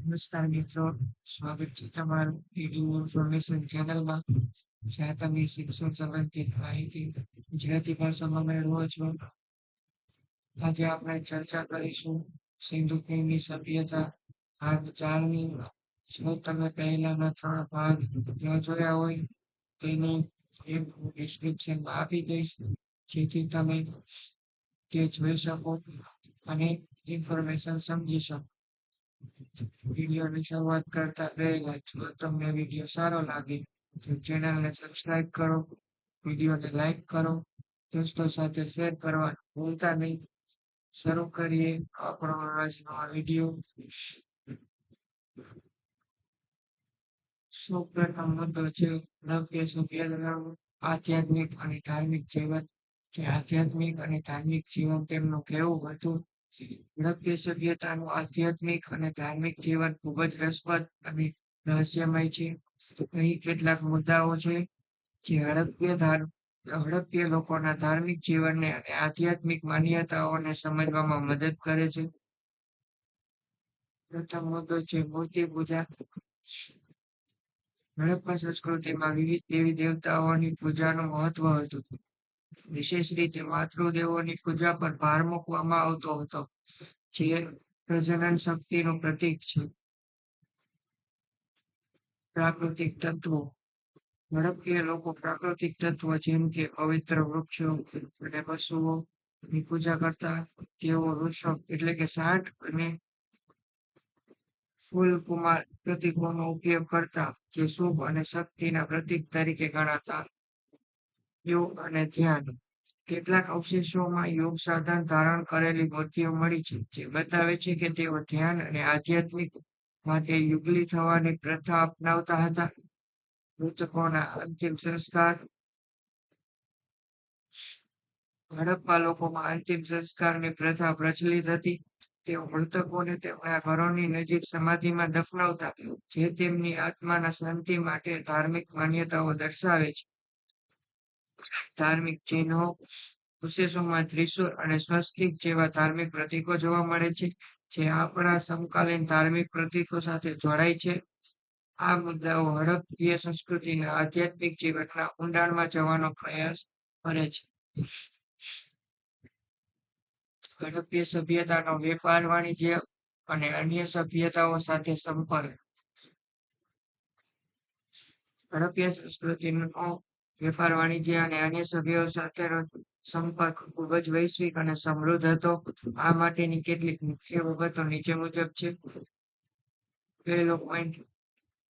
નમસ્કાર મિત્રો, સ્વાગત છે તમારું એડ્યુ ઇન્ફોર્મેશન ચેનલમાં જ્યાં તમે શિક્ષણ સંબંધિત માહિતી ગુજરાતી ભાષામાં મેળવો છો. આજે આપણે ચર્ચા કરીશું સિંધુ ખીણની સભ્યતા ભાગ ચારની જો તમે પહેલાના ત્રણ ભાગ ન જોયા હોય, તેનું એક ડિસ્ક્રિપ્શનમાં આપી દઈશ, જેથી તમે તે જોઈ શકો. અને ઇન્ફોર્મેશન સમજી શકો. વિડીયોની શરૂઆત કરતા પહેલા જો તમને વીડિયો સારો લાગે તો ચેનલને સબસ્ક્રાઇબ કરો વિડીયોને લાઈક કરો, દોસ્તો સાથે શેર કરવાનું ભૂલતા નહીં. શરૂ કરીએ આપણો આજનો આ વીડિયો સૌપ્રથમ મુદ્દો છે નવ્ય સભ્યતાનું આધ્યાત્મિક અને ધાર્મિક જીવન. કે આધ્યાત્મિક અને ધાર્મિક જીવન તેમનું કેવું હતું? સભ્યતાનું આધ્યાત્મિક અને ધાર્મિક જીવન ખૂબ જ રસપ્રદ અને રહસ્યમય છે. અહીં કેટલાક મુદ્દાઓ છે જે હડપ્ય ધાર હડપ્ય લોકોના ધાર્મિક જીવનને અને આધ્યાત્મિક માન્યતાઓને સમજવામાં મદદ કરે છે. પ્રથમ મુદ્દો છે મૂર્તિ પૂજા. હડપ્પા સંસ્કૃતિમાં વિવિધ દેવી દેવતાઓની પૂજાનું મહત્વ હતું. વિશેષ રીતે માતૃદેવોની પૂજા પર ભાર મૂકવામાં આવતો હતો, જે પ્રજનન શક્તિનું પ્રતીક છે. પ્રાકૃતિક તત્વો. હડપ્પીય લોકો પ્રાકૃતિક તત્વો જેમ કે પવિત્ર વૃક્ષો અને પશુઓ ની પૂજા કરતા, તેઓ વૃક્ષો એટલે કે સાઠ અને ફૂલ કુમાર પ્રતીકોનો ઉપયોગ કરતા, જે શુભ અને શક્તિના પ્રતીક તરીકે ગણાતા યોગ અને ધ્યાન. કેટલાક અવશેષોમાં યોગ સાધન ધારણ કરેલી મૂર્તિઓ મળી છે, જે બતાવે છે કે તેઓ ધ્યાન અને આધ્યાત્મિક માટે યુગલી થવાની પ્રથા અપનાવતા હતા. મૃતકોના અંતિમ સંસ્કાર હડપ્પા લોકોમાં અંતિમ સંસ્કારની પ્રથા પ્રચલિત હતી. તેઓ મૃતકોને તેમના ઘરોની નજીક સમાધિમાં દફનાવતા, જે તેમની આત્માના શાંતિ માટે ધાર્મિક માન્યતાઓ દર્શાવે છે. ધાર્મિક ચિહ્નો વિશેષોમાં ત્રિશુળ અને સ્વસ્તિક જેવા ધાર્મિક પ્રતીકો જોવા મળે છે, જે આપણા સમકાલીન ધાર્મિક પ્રતીકો સાથે જોડાય છે. આ મુદ્દાઓ હડપ્પીય સંસ્કૃતિના આધ્યાત્મિક જીવનના ઊંડાણમાં જવાનો પ્રયાસ કરે છે. હડપ્પીય સભ્યતાનો વેપાર વાણિજ્ય અને અન્ય સભ્યતાઓ સાથે સંપર્ક. હડપ્પીય સંસ્કૃતિનો વેપાર વાણિજ્ય અને અન્ય સભ્યો સાથેનો સંપર્ક ખૂબ જ વૈશ્વિક અને સમૃદ્ધ હતો. આ માટેની કેટલીક મુખ્ય બાબતો નીચે મુજબ છે. પહેલો પોઈન્ટ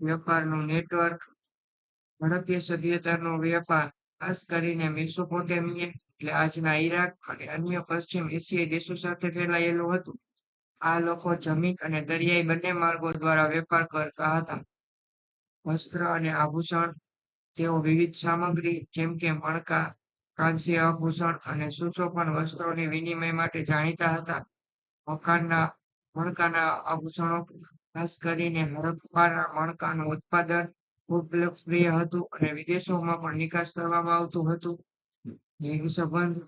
વેપારનું નેટવર્ક હડપ્પીય સભ્યતાનો વેપાર, ખાસ કરીને મેસોપોટેમિયા, એટલે આજના ઈરાક અને અન્ય પશ્ચિમ એશિયાઈ દેશો સાથે ફેલાયેલું હતું. આ લોકો જમીન અને દરિયાઈ બંને માર્ગો દ્વારા વેપાર કરતા હતા. વસ્ત્ર અને આભૂષણ તેઓ વિવિધ સામગ્રી, જેમ કે મણકા કાંસ્ય આભૂષણ અને સુશોભન વસ્ત્રોની વિનિમય માટે જાણીતા હતા. મકાનના, મણકાના આભૂષણો ખાસ કરીને હડપ્પાના મણકાનું ઉત્પાદન ખૂબ લોકપ્રિય હતું અને વિદેશોમાં પણ નિકાસ કરવામાં આવતું હતું. જેવી સંબંધ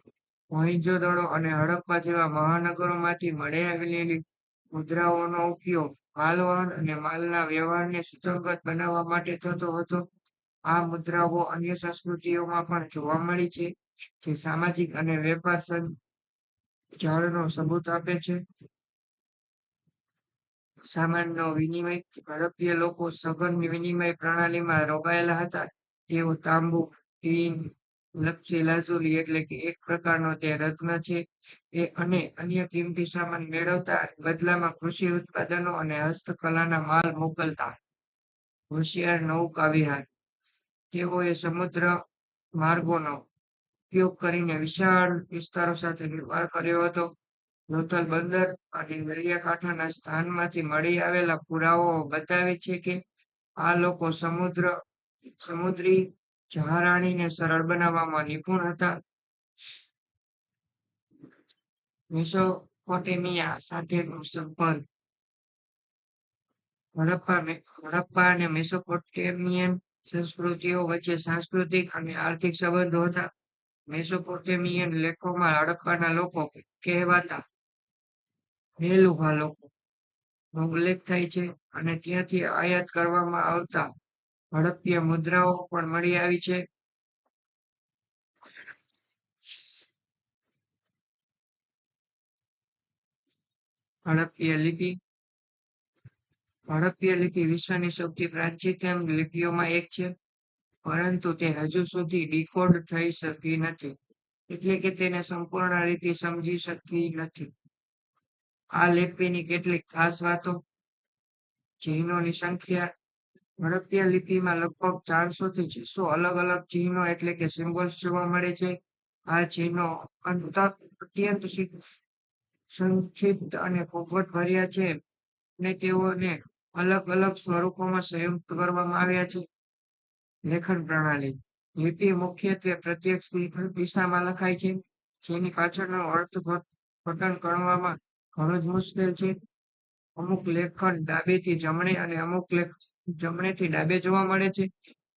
મોહિંજો-દડો અને હડપ્પા જેવા મહાનગરોમાંથી મળી આવેલી મુદ્રાઓનો ઉપયોગ માલવહન અને માલના વ્યવહારને સુસંગત બનાવવા માટે થતો હતો. આ મુદ્રાઓ અન્ય સંસ્કૃતિઓમાં પણ જોવા મળી છે, જે સામાજિક અને વેપાર જાળનો સબૂત આપે છે. સામાનનો વિનિમય હડપ્પીય લોકો સઘન વિનિમય પ્રણાલીમાં રોકાયેલા હતા. તેઓ તાંબુ, ટીન, લપસી લાઝુલી એટલે કે એક પ્રકારનો તે રત્ન છે. એ અને અન્ય કિંમતી સામાન મેળવતા બદલામાં કૃષિ ઉત્પાદનો અને હસ્તકલાના માલ મોકલતા. હોશિયાર નૌકા વિહાર તેઓએ સમુદ્ર માર્ગોનો ઉપયોગ કરીને વિશાળ વિસ્તારો સાથે વ્યવહાર કર્યો હતો. લોથલ બંદર અને દરિયાકાંઠાના સ્થાનમાંથી મળી આવેલા પુરાવાઓ બતાવે છે કે આ લોકો સમુદ્ર, સમુદ્રી જહારાણીને સરળ બનાવવામાં નિપુણ હતા. મેસોપોટેમિયા સાથેનો સંપર્ક. હડપ્પા હડપ્પા અને મેસોપોટેમિયન સંસ્કૃતિઓ વચ્ચે સાંસ્કૃતિક અને આર્થિક સંબંધો હતા. મેસોપોટેમિયન લેખોમાં હડપ્પાના લોકો કહેવાતા મેલુભા લોકો. નો ઉલ્લેખ થાય છે અને ત્યાંથી આયાત કરવામાં આવતા હડપ્પીય મુદ્રાઓ પણ મળી આવી છે. હડપ્પીય લિપિ હડપ્પીય લિપિ વિશ્વની સૌથી પ્રાચીનતમ લિપિઓમાં એક છે. પરંતુ તે હજુ સુધી ડીકોડ થઈ શકી નથી. એટલે કે તેને સંપૂર્ણ રીતે સમજી શકી નથી. આ લિપિની કેટલીક ખાસ વાતો? ચિહ્નોની સંખ્યા? હડપ્પીય લિપિમાં લગભગ ચારસો થી છસો અલગ અલગ ચિહ્નો એટલે કે સિમ્બોલ્સ જોવા મળે છે. આ ચિહ્નો અંત, અત્યંત સંક્ષિપ્ત અને પોપટ ભર્યા છે. અને તેઓને અલગ અલગ સ્વરૂપોમાં સંયુક્ત કરવામાં આવ્યા છે. લેખન પ્રણાલી. લિપિ મુખ્યત્વે પ્રત્યક્ષ દિશામાં લખાય છે, જેની પાછળનો અર્થ કરવામાં ઘણું જ મુશ્કેલ છે. અમુક લેખન ડાબેથી જમણે અને અમુક લેખ, જમણેથી ડાબે જોવા મળે છે,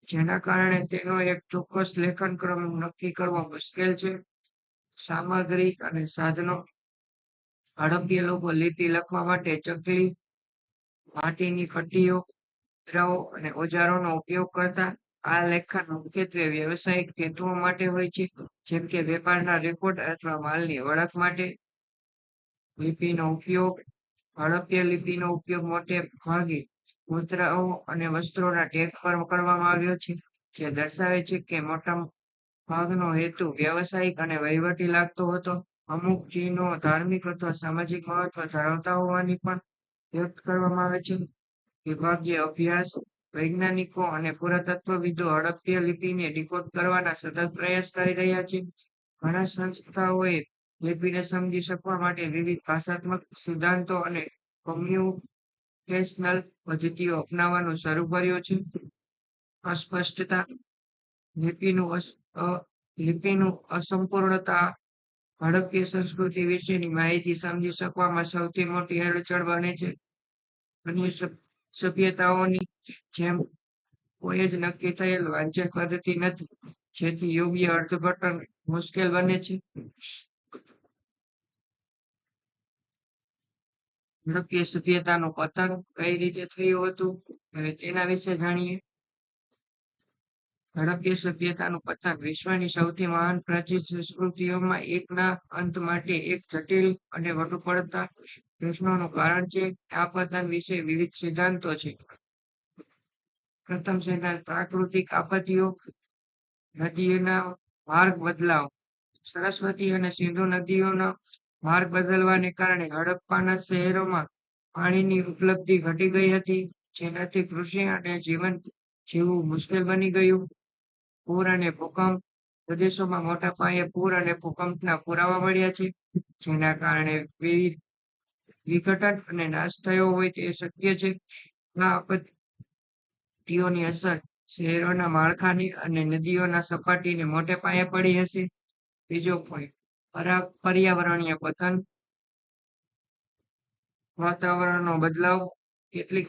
જેના કારણે તેનો એક ચોક્કસ લેખન ક્રમ નક્કી કરવો મુશ્કેલ છે. સામગ્રી અને સાધનો. હડપ્પીય લોકો લિપિ લખવા માટે ચકલી માટીની મુદ્રાઓ અને ઓજારોનો ઉપયોગ કરતા આ લેખન મુખ્યત્વે વ્યવસાયિક હેતુઓ માટે હોય છે, જેમ કે વેપારના રેકોર્ડ અથવા માલની ઓળખ માટે, લિપિનો ઉપયોગ હડપ્ય લિપિનો ઉપયોગ મોટે ભાગે મુદ્રાઓ અને વસ્ત્રોના ટેગ પર કરવામાં આવ્યો છે, જે દર્શાવે છે કે મોટા ભાગનો હેતુ વ્યવસાયિક અને વહીવટી લાગતો હતો. અમુક ચિહ્નો ધાર્મિક અથવા સામાજિક મહત્વ ધરાવતા હોવાની પણ વ્યક્ત કરવામાં આવે છે. વિભાગીય અભ્યાસ, વૈજ્ઞાનિકો અને પુરાતત્વવિદો હડપ્પીય લિપિને ડિકોડ કરવાના સતત પ્રયાસ કરી રહ્યા છે. ઘણા સંસ્થાઓએ લિપિને સમજી શકવા માટે વિવિધ ભાષાત્મક સિદ્ધાંતો અને કોમ્પ્યુટેશનલ પદ્ધતિઓ અપનાવવાનું શરૂ કર્યું છે. અસ્પષ્ટતા, લિપિનું લિપિનું અસંપૂર્ણતા હડપ્પીય સંસ્કૃતિ વિશેની માહિતી સમજી શકવામાં સૌથી મોટી અડચણ બને છે. અન્ય સભ્યતાઓની જેમ કોઈ જ નક્કી થયેલ વાંચન પદ્ધતિ નથી. જેથી યોગ્ય અર્થઘટન મુશ્કેલ બને છે. હડપ્પીય સભ્યતાનું પતન કઈ રીતે થયું હતું, હવે તેના વિશે જાણીએ. હડપ્પીય સભ્યતાનું પતન વિશ્વની સૌથી મહાન પ્રાચીન સંસ્કૃતિઓમાં એકના અંત માટે એક જટિલ અને વધુ પડતા પ્રશ્નોનું કારણ છે. આ પતન વિશે વિવિધ સિદ્ધાંતો છે. પ્રથમ સિદ્ધાંત, પ્રાકૃતિક આપત્તિઓ નદીઓના માર્ગ બદલાવ. સરસ્વતી અને સિંધુ નદીઓના માર્ગ બદલવાને કારણે હડપ્પાના શહેરોમાં પાણીની ઉપલબ્ધિ ઘટી ગઈ હતી, જેનાથી કૃષિ અને જીવન જીવવું મુશ્કેલ બની ગયું. પૂર અને ભૂકંપ પ્રદેશોમાં મોટા પાયે પૂર અને ભૂકંપના પુરાવા મળ્યા છે, જેના કારણે વિઘટન અને નાશ થયો હોય તે શક્ય છે. આ આપત્તિઓની અસર શહેરોના માળખાની અને નદીઓના સપાટીને મોટે પાયે પડી હશે. બીજો પોઈન્ટ પરા- પર્યાવરણીય પતન. વાતાવરણનો બદલાવ કેટલીક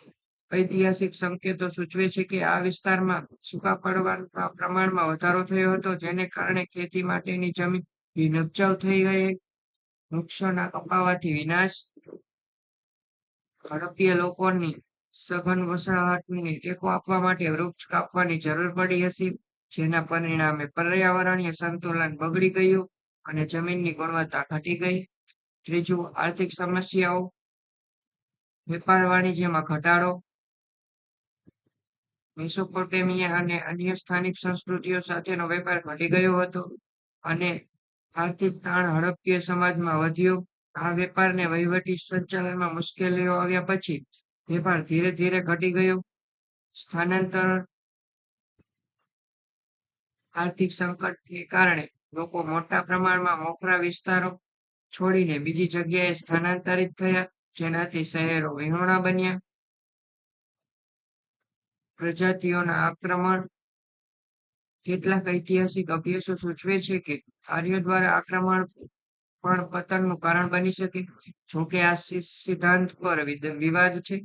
ઐતિહાસિક સંકેતો સૂચવે છે કે આ વિસ્તારમાં સૂકા પડવાના પ્રમાણમાં વધારો થયો હતો, જેને કારણે ખેતી માટેની જમીન ભીનપચાવ થઈ ગઈ. વૃક્ષોના કપાવાથી વિનાશ. હડપ્પીય લોકોની સઘન વસાહતને ટેકો આપવા માટે વૃક્ષ કાપવાની જરૂર પડી હતી જેના પરિણામે પર્યાવરણીય સંતુલન બગડી ગયું અને જમીનની ગુણવત્તા ઘટી ગઈ. ત્રીજું, આર્થિક સમસ્યાઓ. વેપાર વાણિજ્યમાં ઘટાડો. મેસોપોટેમિયા અને અન્ય સ્થાનિક સંસ્કૃતિઓ સાથેનો વેપાર ઘટી ગયો હતો અને આર્થિક તાણ હડપ્પીય સમાજમાં વધ્યો. આ વેપારને વહીવટી સંચાલનમાં મુશ્કેલીઓ આવ્યા પછી વેપાર ધીરે ધીરે ઘટી ગયો. સ્થાનાંતરણ આર્થિક સંકટને કારણે લોકો મોટા પ્રમાણમાં મોખરા વિસ્તારો છોડીને બીજી જગ્યાએ સ્થાનાંતરિત થયા, જેનાથી શહેરો વિહોણા બન્યા. પ્રજાતિઓના આક્રમણ કેટલાક ઐતિહાસિક અભ્યાસો સૂચવે છે કે આર્યો દ્વારા આક્રમણ પણ પતનનું કારણ બની શકે જોકે આ સિદ્ધાંત પર વિવાદ છે.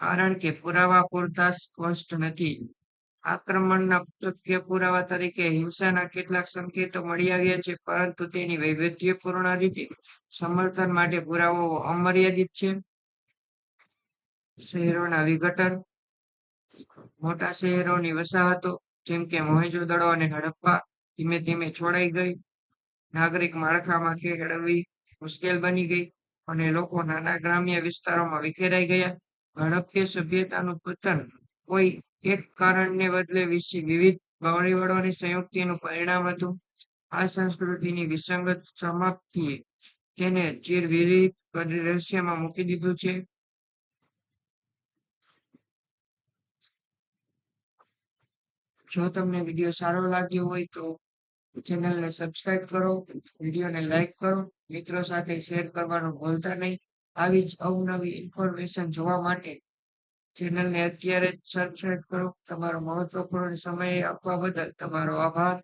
કારણ કે પુરાવા પૂરતા સ્પષ્ટ નથી. આક્રમણના શક્ય પુરાવા તરીકે હિંસાના કેટલાક સંકેતો મળી આવ્યા છે, પરંતુ તેની વૈવિધ્યપૂર્ણ રીતે સમર્થન માટે પુરાવાઓ અમર્યાદિત છે. શહેરોના વિઘટન મોટા શહેરોની વસાહતો, જેમ કે મોહેંજો-દડો અને હડપ્પા, ધીમે ધીમે છોડાઈ ગઈ. નાગરિક માળખામાં ખેડવી મુશ્કેલ બની ગઈ અને લોકો નાના ગ્રામ્ય વિસ્તારોમાં વિખેરાઈ ગયા. હડપ્પીય સભ્યતાનું પતન કોઈ એક કારણને બદલે વિવિધ પરિબળોની સંયુક્તિનું પરિણામ હતું. આ સંસ્કૃતિની વિસંગત સમાપ્તિએ તેને ચીરવિરીત રહસ્યમાં મૂકી દીધું છે. જો તમને વીડિયો સારો લાગ્યો હોય તો ચેનલને સબસ્ક્રાઇબ કરો, વિડીયોને લાઈક કરો. મિત્રો સાથે શેર કરવાનું ભૂલતા નહીં. આવી જ અવનવી ઇન્ફોર્મેશન જોવા માટે ચેનલને અત્યારે જ સબસ્ક્રાઇબ કરો. તમારો મહત્વપૂર્ણ સમય આપવા બદલ તમારો આભાર.